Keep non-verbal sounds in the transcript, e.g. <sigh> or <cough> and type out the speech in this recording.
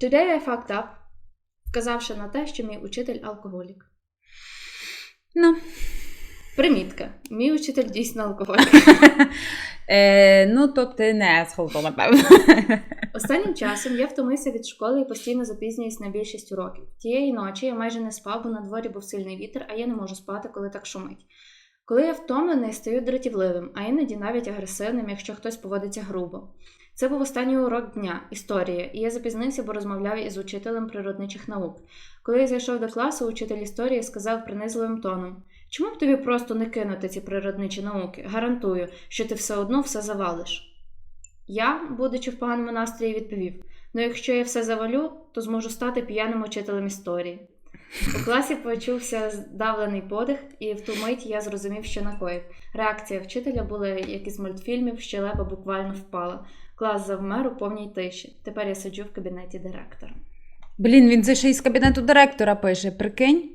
Today I fucked up, вказавши на те, що мій учитель алкоголік. Ну. Примітка. Мій учитель дійсно алкоголік. <laughs> Е, ну, то ти не асхол, напевно. <laughs> Останнім часом я втомився від школи і постійно запізнююсь на більшість уроків. Тієї ночі я майже не спав, бо на дворі був сильний вітер, а я не можу спати, коли так шумить. Коли я втомлений, стаю дратівливим, а іноді навіть агресивним, якщо хтось поводиться грубо. Це був останній урок дня, історія, і я запізнився, бо розмовляв із учителем природничих наук. Коли я зайшов до класу, учитель історії сказав принизливим тоном: Чому б тобі просто не кинути ці природничі науки? Гарантую, що ти все одно все завалиш. Я, будучи в поганому настрої, відповів: Ну, якщо я все завалю, то зможу стати п'яним учителем історії. У класі почувся здавлений подих, і в ту мить я зрозумів, що накоїв. Реакція вчителя була як із мультфільмів, щелепа буквально впала. Клас завмер у повній тиші. Тепер я сиджу в кабінеті директора. Блін, він це ще із кабінету директора пише, прикинь.